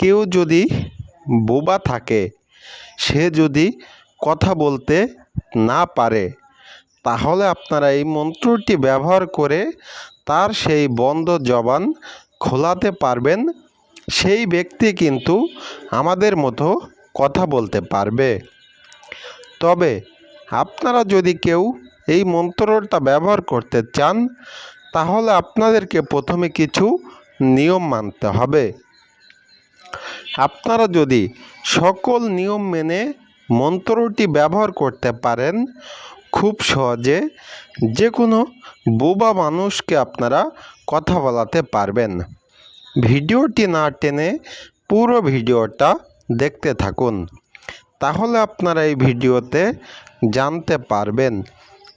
কেউ যদি বোবা থাকে, সে যদি কথা বলতে না পারে, তাহলে আপনারা এই মন্ত্রটি ব্যবহার করে তার সেই বন্ধ জবান খোলাতে পারবেন। সেই ব্যক্তি কিন্তু আমাদের মতো কথা বলতে পারবে। তবে আপনারা যদি কেউ এই মন্ত্রটা ব্যবহার করতে চান, তাহলে আপনাদেরকে প্রথমে কিছু নিয়ম মানতে হবে। আপনারা যদি সকল নিয়ম মেনে মন্ত্রটি ব্যবহার করতে পারেন, খুব সহজে যে কোনো বোবা মানুষকে আপনারা কথা বলাতে পারবেন। ভিডিওটি না টেনে পুরো ভিডিওটা দেখতে থাকুন। তাহলে আপনারা এই ভিডিওতে জানতে পারবেন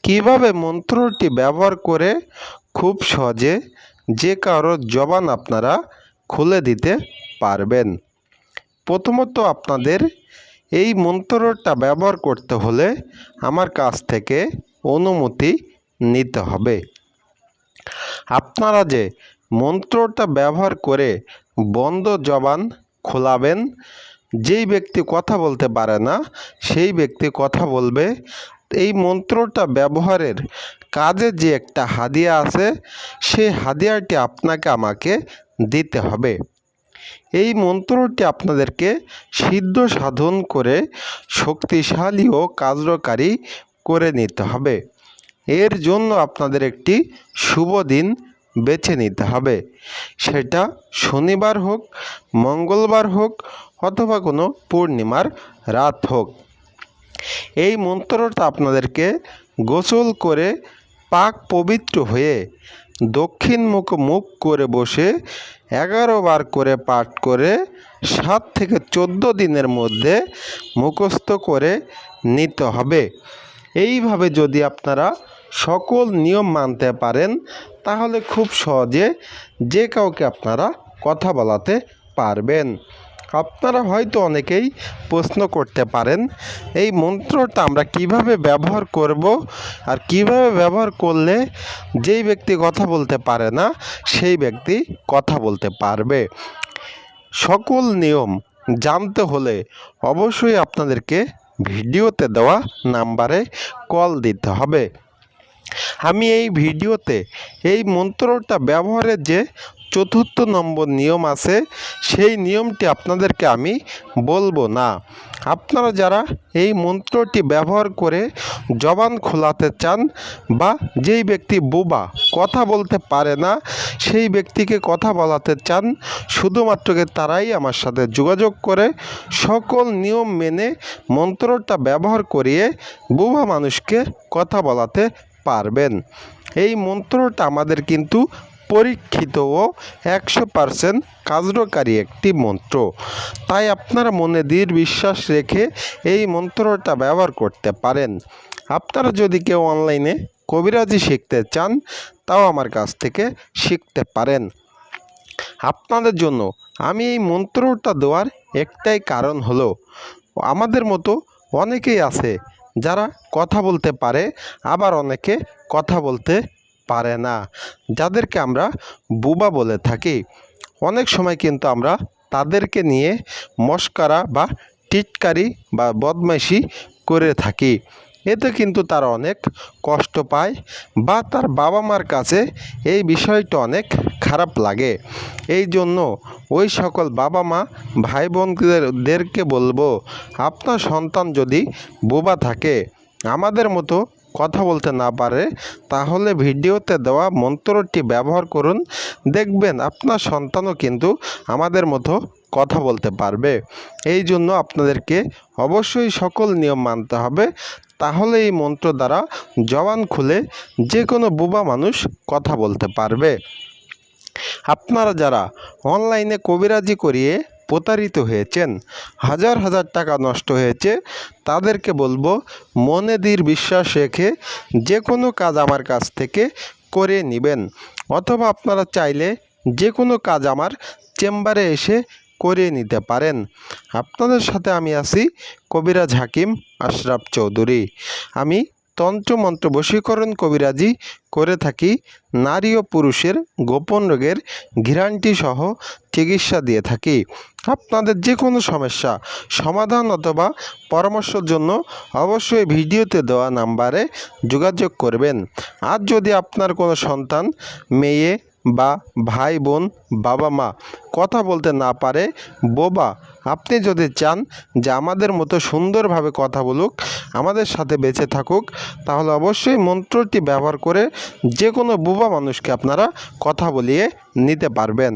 কীভাবে মন্ত্রটি ব্যবহার করে খুব সহজে যে কারোর জবান আপনারা খুলে দিতে পারবেন। প্রথমত আপনাদের এই মন্ত্রটা ব্যবহার করতে হলে আমার কাছ থেকে অনুমতি নিতে হবে। আপনারা যে মন্ত্রটা ব্যবহার করে বন্ধ জবান খোলাবেন, যেই ব্যক্তি কথা বলতে পারে না, সেই ব্যক্তি কথা বলবে। এই মন্ত্রটা ব্যবহারের কাজে যে একটা হাদিয়া আছে, সেই হাদিয়াটি আপনাকে আমাকে দিতে হবে। এই মন্ত্রটি আপনাদেরকে সিদ্ধ সাধন করে শক্তিশালী ও কার্যকারী করে নিতে হবে। এর জন্য আপনাদের একটি শুভ দিন বেছে নিতে হবে। সেটা শনিবার হোক, মঙ্গলবার হোক অথবা কোনো পূর্ণিমার রাত হোক। এই মন্ত্রটা আপনাদেরকে গোসল করে পাক পবিত্র হয়ে দক্ষিণ মুখ মুখ করে বসে এগারো বার করে পাঠ করে সাত থেকে চোদ্দ দিনের মধ্যে মুখস্থ করে নিতে হবে। এইভাবে যদি আপনারা সকল নিয়ম মানতে পারেন, তাহলে খুব সহজে যে কাউকে আপনারা কথা বলাতে পারবেন। আপনারা হয়তো অনেকেই প্রশ্ন করতে পারেন, এই মন্ত্রটা আমরা কীভাবে ব্যবহার করব আর কীভাবে ব্যবহার করলে যেই ব্যক্তি কথা বলতে পারে না, সেই ব্যক্তি কথা বলতে পারবে। সকল নিয়ম জানতে হলে অবশ্যই আপনাদেরকে ভিডিওতে দেওয়া নাম্বারে কল দিতে হবে। আমি এই ভিডিওতে এই মন্ত্রটা ব্যবহারের যে চতুর্থ নম্বর নিয়ম আছে, সেই নিয়মটি আপনাদেরকে আমি বলব না। আপনারা যারা এই মন্ত্রটি ব্যবহার করে জবান খোলাতে চান বা যেই ব্যক্তি বোবা কথা বলতে পারে না, সেই ব্যক্তিকে কথা বলাতে চান, শুধুমাত্র কি তারাই আমার সাথে যোগাযোগ করে, সকল নিয়ম মেনে মন্ত্রটা ব্যবহার করিয়ে বোবা মানুষকে কথা বলাতে পারবেন। এই মন্ত্রটা আমাদের কিন্তু পরীক্ষিত ও একশো পারসেন্ট কার্যকারী একটি মন্ত্র। তাই আপনারা মনে দৃঢ় বিশ্বাস রেখে এই মন্ত্রটা ব্যবহার করতে পারেন। আপনারা যদি কেউ অনলাইনে কবিরাজি শিখতে চান, তাও আমার কাছ থেকে শিখতে পারেন। আপনাদের জন্য আমি এই মন্ত্রটা দেওয়ার একটাই কারণ হলো, আমাদের মতো অনেকেই আছে যারা কথা বলতে পারে, আবার অনেকে কথা বলতে পারে না। যাদেরকে আমরা বুবা বলে থাকি, অনেক সময় কিন্তু আমরা তাদেরকে নিয়ে মস্কারা বা টিটকারি বা বদমাইশি করে থাকি। এতে কিন্তু তারা অনেক কষ্ট পায় বা তার বাবা মার কাছে এই বিষয়টা অনেক খারাপ লাগে। এই জন্য ওই সকল বাবা মা ভাই বোনদেরকে বলব, আপনার সন্তান যদি বোবা থাকে, আমাদের মতো কথা বলতে না পারে, তাহলে ভিডিওতে দেওয়া মন্ত্রটি ব্যবহার করুন। দেখবেন আপনার সন্তানও কিন্তু আমাদের মতো কথা বলতে পারবে। এই জন্য আপনাদেরকে অবশ্যই সকল নিয়ম মানতে হবে। তাহলে এই মন্ত্র দ্বারা জবান খুলে যে কোনো বুবা মানুষ কথা বলতে পারবে। আপনারা যারা অনলাইনে কবিরাজি করিয়ে প্রতারিত হয়েছেন, হাজার হাজার টাকা নষ্ট হয়েছে, তাদেরকে বলব, মনে দৃঢ় বিশ্বাস রেখে যে কোনো কাজ আমার কাছ থেকে করে নেবেন, অথবা আপনারা চাইলে যে কোনো কাজ আমার চেম্বারে এসে করে নিতে পারেন। আপনাদের সাথে আমি আছি কবিরাজ হাকিম আশরাফ চৌধুরী। আমি তন্ত্রমন্ত্র বশীকরণ কবিরাজি করে থাকি, নারী ও পুরুষের গোপন রোগের ঘিরানটি সহ চিকিৎসা দিয়ে থাকি। আপনাদের যে কোনো সমস্যা, সমাধান অথবা পরামর্শের জন্য অবশ্যই ভিডিওতে দেওয়া নাম্বারে যোগাযোগ করবেন। আর যদি আপনার কোনো সন্তান, মেয়ে বা ভাই, বোন, বাবা, মা কথা বলতে না পারে। বোবা, আপনি যদি চান যে আমাদের মতো সুন্দরভাবে কথা বলুক, আমাদের সাথে বেঁচে থাকুক, তাহলে অবশ্যই মন্ত্রটি ব্যবহার করে যে কোনো বোবা মানুষকে আপনারা কথা বলিয়ে নিতে পারবেন।